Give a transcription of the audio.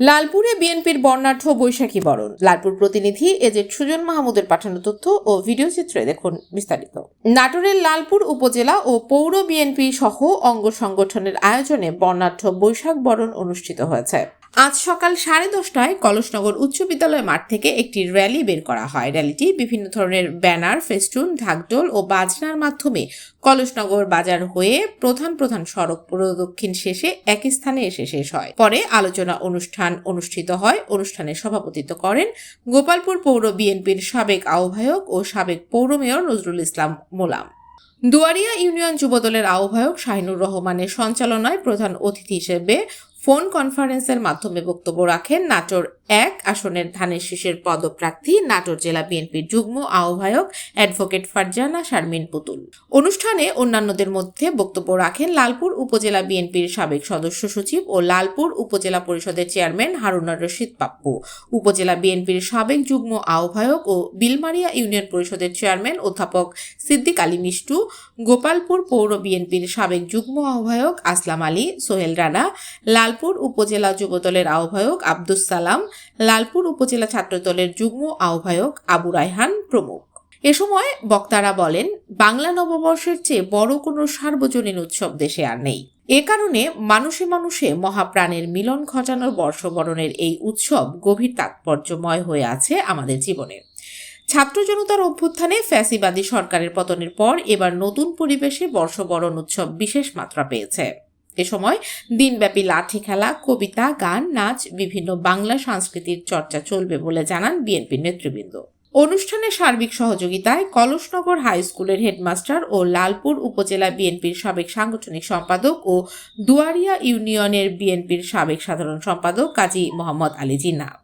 লালপুরে বিএনপির বর্ণাঢ্য বৈশাখী বরণ। লালপুর প্রতিনিধি এজেট সুজন মাহমুদের পাঠানো তথ্য ও ভিডিও চিত্রে দেখুন বিস্তারিত। নাটোরের লালপুর উপজেলা ও পৌর বিএনপি সহ অঙ্গ সংগঠনের আয়োজনে বর্ণাঢ্য বৈশাখ বরণ অনুষ্ঠিত হয়েছে। আজ সকাল সাড়ে দশটায় কলসনগর উচ্চ বিদ্যালয় মাঠ থেকে একটি র্যালি বের করা হয়। র্যালিটি বিভিন্ন ধরনের ব্যানার, ফেস্টুন, ঢাকঢোল ও বাজনার মাধ্যমে কলসনগর বাজার হয়ে প্রধান প্রধান সড়ক প্রদক্ষিণ শেষে একই স্থানে এসে শেষ হয়। পরে আলোচনা অনুষ্ঠান অনুষ্ঠিত হয়। অনুষ্ঠানে সভাপতিত্ব করেন গোপালপুর পৌর বিএনপির সাবেক আহ্বায়ক ও সাবেক পৌর মেয়র নজরুল ইসলাম মোলাম। দুয়ারিয়া ইউনিয়ন যুবদলের আহ্বায়ক শাহিনুর রহমানের সঞ্চালনায় প্রধান অতিথি হিসেবে ফোন কনফারেন্সের মাধ্যমে বক্তব্য রাখেন নাটোর এক আসনের ধানের শীষের পদপ্রার্থী, নাটোর জেলা বিএনপির যুগ্ম আহ্বায়ক অ্যাডভোকেট ফারজানা শারমিন পুতুল। অনুষ্ঠানে অন্যান্যদের মধ্যে বক্তব্য রাখেন লালপুর উপজেলা বিএনপির সাবেক সদস্য সচিব ও লালপুর উপজেলা পরিষদের চেয়ারম্যান হারুনার রশিদ পাপ্পু। উপজেলা বিএনপির সাবেক যুগ্ম আহ্বায়ক ও বিলমারিয়া ইউনিয়ন পরিষদের চেয়ারম্যান অধ্যাপক সিদ্দিক আলী মিষ্টু, গোপালপুর পৌর বিএনপির সাবেক যুগ্ম আহ্বায়ক আসলাম আলী, সোহেল রানা লালপুর উপজেলা যুবদলের আহ্বায়ক আব্দুস সালাম, লালপুর উপজেলা ছাত্রদলের যুগ্ম আহ্বায়ক আবু রায়হান প্রমুখ। এ সময় বক্তারা বলেন, বাংলা নববর্ষের চেয়ে বড় কোনো সার্বজনীন উৎসব দেশে আর নেই। এ কারণে মানুষে মানুষে মহাপ্রাণের মিলন ঘটানোর বর্ষবরণের এই উৎসব গভীর তাৎপর্যময় হয়ে আছে আমাদের জীবনে। ছাত্র জনতার অভ্যুত্থানে ফ্যাসিবাদী সরকারের পতনের পর এবার নতুন পরিবেশে বর্ষবরণ উৎসব বিশেষ মাত্রা পেয়েছে। এ সময় দিনব্যাপী লাঠি খেলা, কবিতা, গান, নাচ, বিভিন্ন বাংলা সংস্কৃতির চর্চা চলবে বলে জানান বিএনপির নেতৃবৃন্দ। অনুষ্ঠানে সার্বিক সহযোগিতায় কলসনগর হাই স্কুলের হেডমাস্টার ও লালপুর উপজেলা বিএনপির সাবেক সাংগঠনিক সম্পাদক ও দুয়ারিয়া ইউনিয়নের বিএনপির সাবেক সাধারণ সম্পাদক কাজী মোহাম্মদ আলী জিন্না